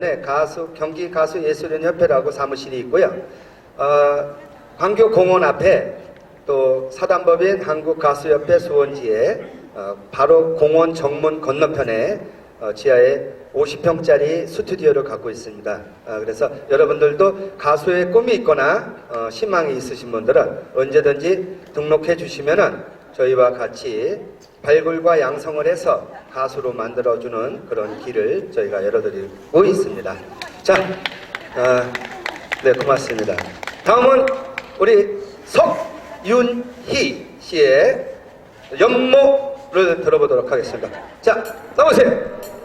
네, 가수 경기 가수 예술인 협회라고 사무실이 있고요. 어, 광교 공원 앞에 또 사단법인 한국 가수 협회 수원지에 어, 바로 공원 정문 건너편에 어, 지하에 50평짜리 스튜디오를 갖고 있습니다. 어, 그래서 여러분들도 가수의 꿈이 있거나 어, 희망이 있으신 분들은 언제든지 등록해 주시면은 저희와 같이 발굴과 양성을 해서 가수로 만들어주는 그런 길을 저희가 열어드리고 있습니다. 자, 어, 네, 고맙습니다. 다음은 우리 석윤희 씨의 연모를 들어보도록 하겠습니다. 자, 나오세요.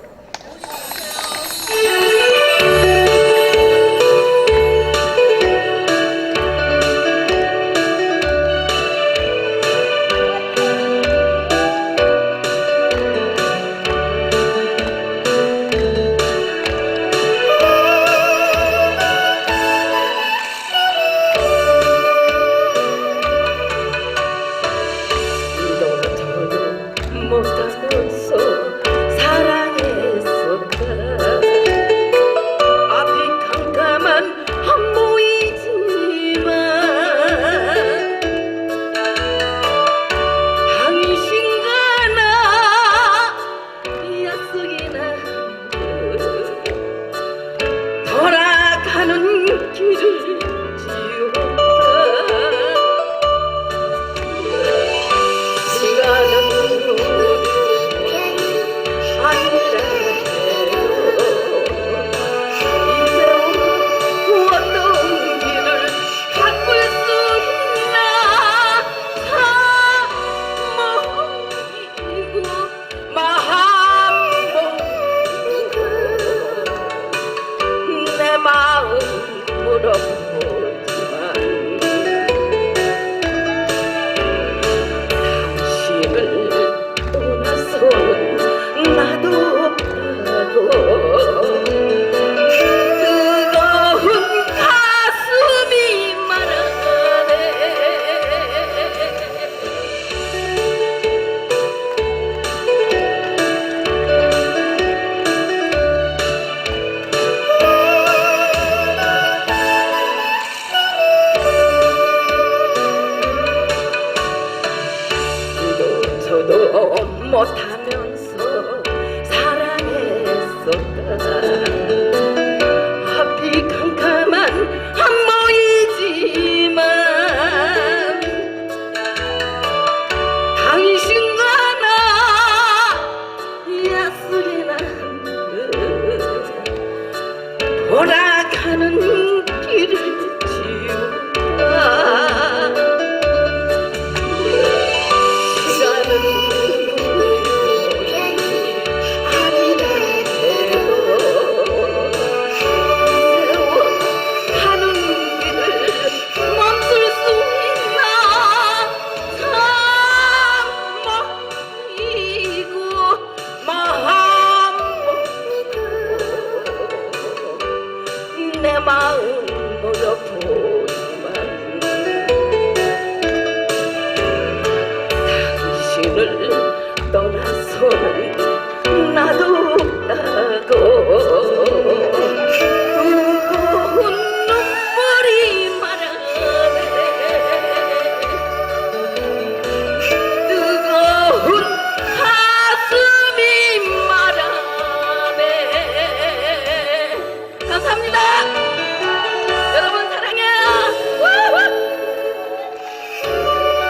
돌아가 저